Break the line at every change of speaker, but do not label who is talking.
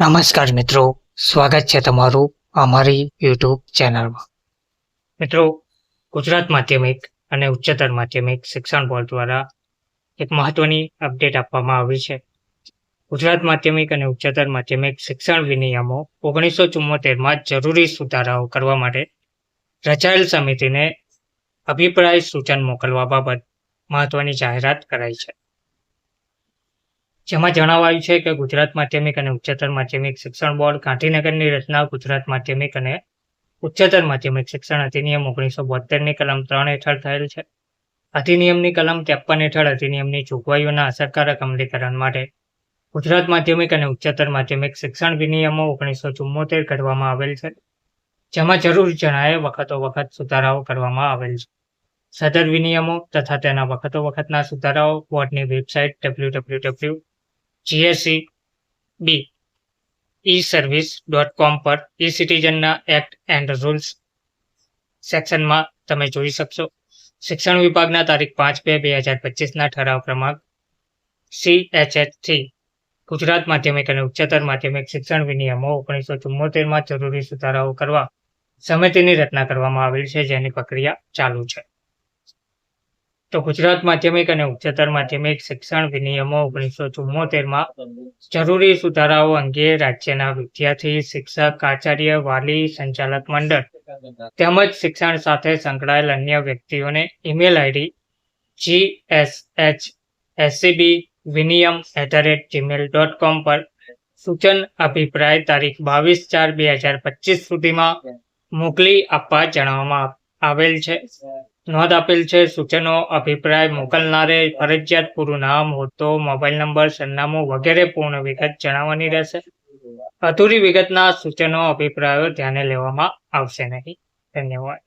નમસ્કાર મિત્રો સ્વાગત છે તમારું અમારી યુટ્યુબ ચેનલમાં મિત્રો ગુજરાત માધ્યમિક અને ઉચ્ચતર માધ્યમિક શિક્ષણ બોર્ડ દ્વારા એક મહત્વની અપડેટ આપવામાં આવી છે ગુજરાત માધ્યમિક અને ઉચ્ચતર માધ્યમિક શિક્ષણ વિનિયમો ઓગણીસો ચુમ્મોતેરમાં જરૂરી સુધારાઓ કરવા માટે રચાયેલ સમિતિને અભિપ્રાય સૂચન મોકલવા બાબત મહત્વની જાહેરાત કરાઈ છે જેમાં જણાવાયું છે કે ગુજરાત માધ્યમિક અને ઉચ્ચતર માધ્યમિક શિક્ષણ બોર્ડ ગાંધીનગરની રચના ગુજરાત માધ્યમિક અને ઉચ્ચતર માધ્યમિક શિક્ષણ અધિનિયમ ઓગણીસો બોતેરની કલમ ત્રણ હેઠળ થયેલ છે અધિનિયમની કલમ ત્રેપન હેઠળ અધિનિયમની જોગવાઈઓના અસરકારક અમલીકરણ માટે ગુજરાત માધ્યમિક અને ઉચ્ચતર માધ્યમિક શિક્ષણ વિનિયમો ઓગણીસો ચુમ્મોતેર કરવામાં આવેલ છે જેમાં જરૂર જણાએ વખતો વખત સુધારાઓ કરવામાં આવેલ છે સદર વિનિયમો તથા તેના વખતો વખતના સુધારાઓ બોર્ડની website W W W GSC B E service dot com પર ઈ સિટીઝનના એક્ટ એન્ડ રૂલ્સ સેક્શનમાં તમે જોઈ શકશો શિક્ષણ વિભાગના તારીખ પાંચ બે બે હજાર પચીસના ઠરાવ ક્રમાંક C H H three Gujarat માધ્યમિક અને ઉચ્ચતર માધ્યમિક શિક્ષણ વિનિયમો ઓગણીસો ચુમ્મોતેરમાં જરૂરી સુધારાઓ કરવા સમિતિની રચના કરવામાં આવેલ છે જેની પ્રક્રિયા ચાલુ છે તો ગુજરાત માધ્યમિક અને ઉચ્ચતર માધ્યમિક શિક્ષણ વિનિયમો ઓગણીસો ચુમ્મોતેરમાં જરૂરી સુધારાઓ અંગે રાજ્યના વિદ્યાર્થી શિક્ષક આચાર્ય વાલી સંચાલક મંડળ તેમજ શિક્ષણ સાથે સંકળાયેલ અન્ય વ્યક્તિઓને email ID G S H SCB વિનિયમ at the rate Gmail dot com પર સૂચન અભિપ્રાય તારીખ બાવીસ ચાર બે હજાર પચીસ સુધીમાં મોકલી આપવા જણાવવામાં આવેલ છે નોંધ આપેલ છે સૂચનો અભિપ્રાય મોકલનારે ફરજિયાત પૂરું નામ હોદ્દો મોબાઈલ નંબર સરનામું વગેરે પૂર્ણ વિગત જણાવવાની રહેશે અધૂરી વિગતના સૂચનો અભિપ્રાયો ધ્યાને લેવામાં આવશે નહીં ધન્યવાદ